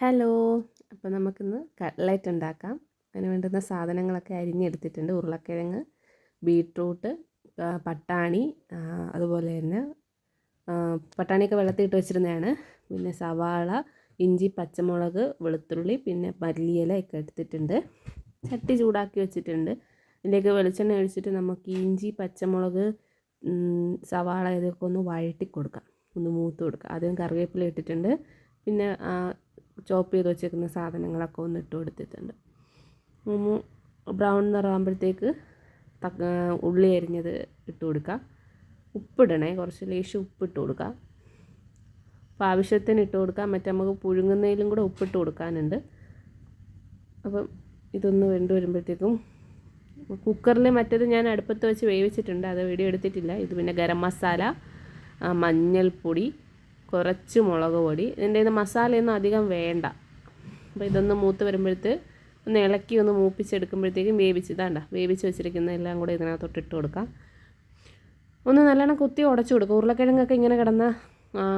Hello. അപ്പോൾ നമുക്കിന്ന് cutlet ഉണ്ടാക്കാം. അതിന് വേണ്ടുന്ന സാധനങ്ങളൊക്കെ അരിഞ്ഞെടുത്തിട്ടുണ്ട്. ഉരുളക്കിഴങ്ങ് ബീട്രൂട്ട് പട്ടാണി അതുപോലെ തന്നെ പട്ടാണിയൊക്കെ വെള്ളത്തിലിട്ട് വെച്ചിരുന്നതാണ്. പിന്നെ സവാള ഇഞ്ചി പച്ചമുളക് വെളുത്തുള്ളി പിന്നെ മല്ലിയില ഒക്കെ എടുത്തിട്ടുണ്ട്. ചട്ടി ചൂടാക്കി വെച്ചിട്ടുണ്ട്. ഇതിലേക്ക് വെളിച്ചെണ്ണ ഒഴിച്ചിട്ട് നമുക്ക് ഇഞ്ചി പച്ചമുളക് സവാള ഇതൊക്കെ ഒന്ന് വഴറ്റി കൊടുക്കാം. ഒന്ന് മൂത്ത് കൊടുക്കാം. ആദ്യം കറിവേപ്പില ഇട്ടിട്ടുണ്ട്. പിന്നെ ചോപ്പ് ചെയ്ത് വെച്ചേക്കുന്ന സാധനങ്ങളൊക്കെ ഒന്ന് ഇട്ട് കൊടുത്തിട്ടുണ്ട്. ഒന്ന് ബ്രൗൺ നിറമാകുമ്പോഴത്തേക്ക് തക്ക ഉള്ളി അരിഞ്ഞത് ഇട്ട് കൊടുക്കുക ഉപ്പിടണേ കുറച്ച് ലേശം ഉപ്പിട്ട് കൊടുക്കുക അപ്പോൾ ആവശ്യത്തിന് ഇട്ട് കൊടുക്കാം മറ്റേ നമുക്ക് പുഴുങ്ങുന്നതിലും കൂടെ ഉപ്പിട്ട് കൊടുക്കാനുണ്ട്. അപ്പം ഇതൊന്ന് വെന്ത് വരുമ്പോഴത്തേക്കും കുക്കറിൽ മറ്റേത് ഞാൻ അടുപ്പത്ത് വെച്ച് വേവിച്ചിട്ടുണ്ട് അത് വീഡിയോ എടുത്തിട്ടില്ല. ഇത് പിന്നെ ഗരം മസാല മഞ്ഞൾപ്പൊടി കുറച്ച് മുളക് പൊടി. ഇത് മസാലയൊന്നും അധികം വേണ്ട. അപ്പോൾ ഇതൊന്ന് മൂത്ത് വരുമ്പോഴത്തെ ഒന്ന് ഇളക്കി ഒന്ന് മൂപ്പിച്ചെടുക്കുമ്പോഴത്തേക്കും വേവിച്ച് ഇതാണ്ട വേവിച്ച് വെച്ചിരിക്കുന്ന എല്ലാം കൂടെ ഇതിനകത്തോട്ട് ഇട്ട് കൊടുക്കാം. ഒന്ന് നല്ലോണം കുത്തി ഉടച്ചു കൊടുക്കും. ഉരുളക്കിഴങ്ങൊക്കെ ഇങ്ങനെ കിടന്ന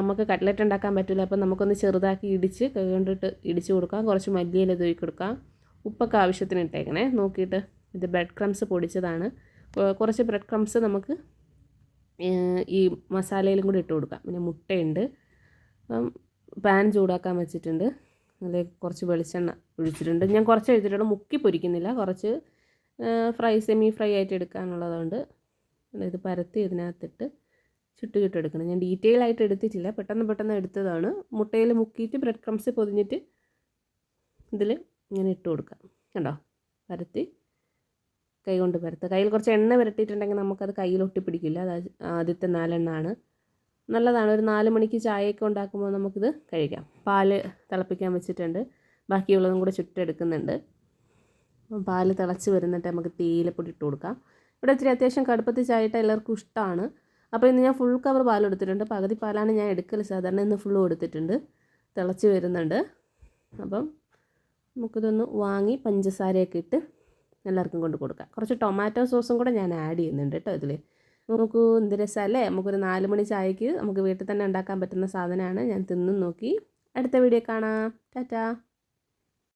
നമുക്ക് കട്ട്ലറ്റ് ഉണ്ടാക്കാൻ പറ്റില്ല. അപ്പോൾ നമുക്കൊന്ന് ചെറുതാക്കി ഇടിച്ച് കണ്ടിട്ട് ഇടിച്ച് കൊടുക്കാം. കുറച്ച് മല്ലിയില തൂക്കി കൊടുക്കാം. ഉപ്പൊക്കെ ആവശ്യത്തിന് ഇട്ടേക്കണേ. നോക്കിയിട്ട് ഇത് ബ്രെഡ് ക്രംസ് പൊടിച്ചതാണ്. കുറച്ച് ബ്രെഡ് ക്രംസ് നമുക്ക് ഈ മസാലയിലും കൂടി ഇട്ട് കൊടുക്കാം. പിന്നെ മുട്ടയുണ്ട്. അപ്പം പാൻ ചൂടാക്കാൻ വെച്ചിട്ടുണ്ട്. അതിലേക്ക് കുറച്ച് വെളിച്ചെണ്ണ ഒഴിച്ചിട്ടുണ്ട്. ഞാൻ കുറച്ച് ഒഴിച്ചിട്ടുണ്ട്. മുക്കി പൊരിക്കുന്നില്ല. കുറച്ച് ഫ്രൈ സെമി ഫ്രൈ ആയിട്ട് എടുക്കാനുള്ളതുകൊണ്ട് ഇത് പരത്തി ഇതിനകത്തിട്ട് ചുട്ട് ചുട്ടെടുക്കണം ഞാൻ ഡീറ്റെയിൽ ആയിട്ട് എടുത്തിട്ടില്ല. പെട്ടെന്ന് പെട്ടെന്ന് എടുത്തതാണ്. മുട്ടയിൽ മുക്കിയിട്ട് ബ്രെഡ് ക്രംസ് പൊതിഞ്ഞിട്ട് ഇതിൽ ഇങ്ങനെ ഇട്ട് കൊടുക്കാം. കണ്ടോ? പരത്തി കൈ കൊണ്ട് പരത്തുക. കയ്യിൽ കുറച്ച് എണ്ണ പുരട്ടിയിട്ടുണ്ടെങ്കിൽ നമുക്കത് കയ്യിൽ ഒട്ടിപ്പിടിക്കില്ല. അത് ആദ്യത്തെ നാലെണ്ണമാണ് നല്ലതാണ്. ഒരു നാല് മണിക്ക് ചായയൊക്കെ ഉണ്ടാക്കുമ്പോൾ നമുക്കിത് കഴിക്കാം. പാൽ തിളപ്പിക്കാൻ വെച്ചിട്ടുണ്ട്. ബാക്കിയുള്ളതും കൂടെ ചുട്ടെടുക്കുന്നുണ്ട്. അപ്പം പാൽ തിളച്ച് വരുന്നിട്ട് നമുക്ക് തേയിലപ്പൊടി ഇട്ട് കൊടുക്കാം. ഇവിടെ ഇത്തിരി അത്യാവശ്യം കടുപ്പത്തിൽ ചായയിട്ട് എല്ലാവർക്കും ഇഷ്ടമാണ് അപ്പോൾ ഇന്ന് ഞാൻ ഫുൾ കവർ പാൽ എടുത്തിട്ടുണ്ട്. പകുതി പാലാണ് ഞാൻ എടുക്കൽ സാധാരണ ഇന്ന് ഫുള്ളും എടുത്തിട്ടുണ്ട്. തിളച്ച് വരുന്നുണ്ട്. അപ്പം നമുക്കിതൊന്ന് വാങ്ങി പഞ്ചസാരയൊക്കെ ഇട്ട് എല്ലാവർക്കും കൊണ്ട് കൊടുക്കാം. കുറച്ച് ടൊമാറ്റോ സോസും കൂടെ ഞാൻ ആഡ് ചെയ്യുന്നുണ്ട് കേട്ടോ ഇതിൽ നമുക്ക് എന്ത് രസമല്ലേ നമുക്കൊരു നാല് മണി ചായക്ക് നമുക്ക് വീട്ടിൽ തന്നെ ഉണ്ടാക്കാൻ പറ്റുന്ന സാധനമാണ്. ഞാൻ തിന്നും നോക്കി. അടുത്ത വീഡിയോ കാണാം. ടാറ്റാ.